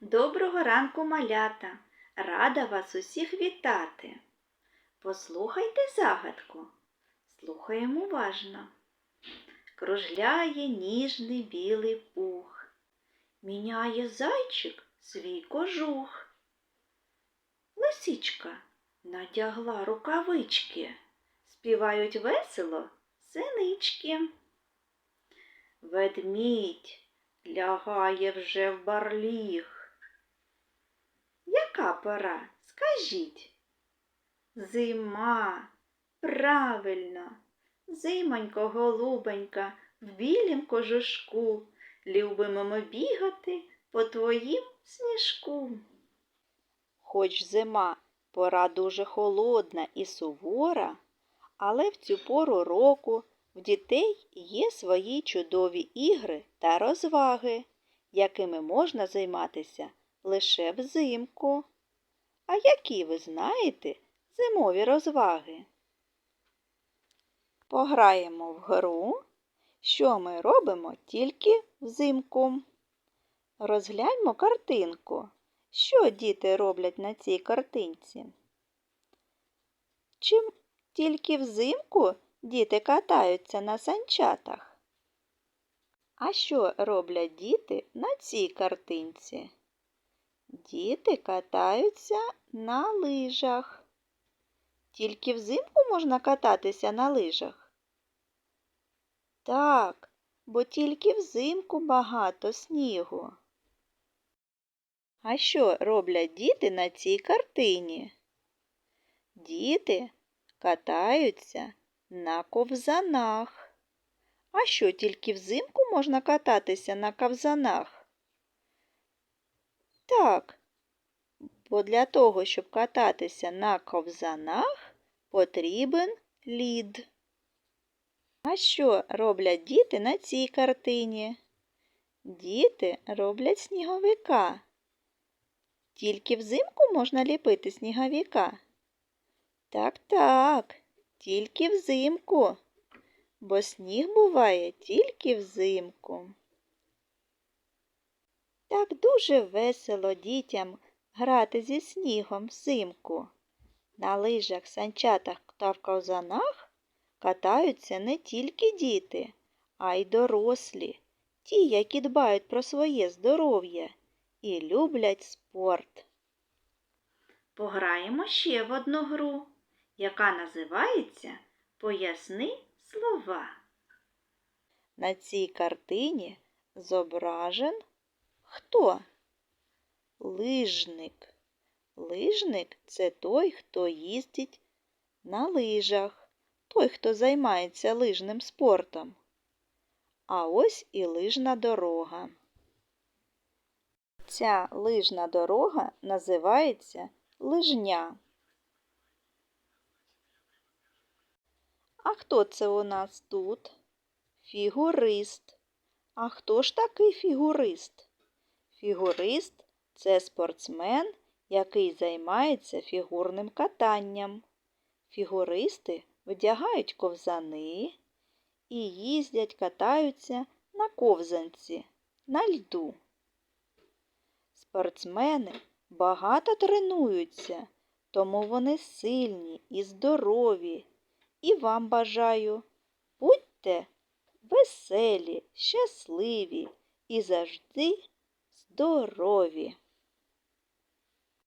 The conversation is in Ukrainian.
Доброго ранку, малята! Рада вас усіх вітати. Послухайте загадку. Слухаємо уважно. Кружляє ніжний білий пух, міняє зайчик свій кожух. Лисичка надягла рукавички, співають весело синички. Ведмідь лягає вже в барліг. Яка пора? Скажіть? Зима. Правильно. Зимонько, голубенька, в білім кожушку. Любимо ми бігати по твоїм сніжку. Хоч зима пора дуже холодна і сувора, але в цю пору року в дітей є свої чудові ігри та розваги, якими можна займатися лише взимку. А які ви знаєте зимові розваги? Пограємо в гру, що ми робимо тільки взимку. Розгляньмо картинку. Що діти роблять на цій картинці? Чим тільки взимку діти катаються на санчатах? А що роблять діти на цій картинці? Діти катаються на лижах. Тільки взимку можна кататися на лижах? Так, бо тільки взимку багато снігу. А що роблять діти на цій картині? Діти катаються на ковзанах. А що тільки взимку можна кататися на ковзанах? Так, бо для того, щоб кататися на ковзанах, потрібен лід. А що роблять діти на цій картині? Діти роблять сніговика. Тільки взимку можна ліпити сніговика? Так, так, тільки взимку, бо сніг буває тільки взимку. Дуже весело дітям грати зі снігом взимку. На лижах, санчатах та в ковзанах катаються не тільки діти, а й дорослі, ті, які дбають про своє здоров'я і люблять спорт. Пограємо ще в одну гру, яка називається Поясни слова. На цій картині зображен хто? Лижник. Лижник це той, хто їздить на лижах, той, хто займається лижним спортом. А ось і лижна дорога. Ця лижна дорога називається лижня. А хто це у нас тут? Фігурист. А хто ж такий фігурист? Фігурист це спортсмен, який займається фігурним катанням. Фігуристи вдягають ковзани і їздять, катаються на ковзанці, на льду. Спортсмени багато тренуються, тому вони сильні і здорові. І вам бажаю, будьте веселі, щасливі і завжди здорові!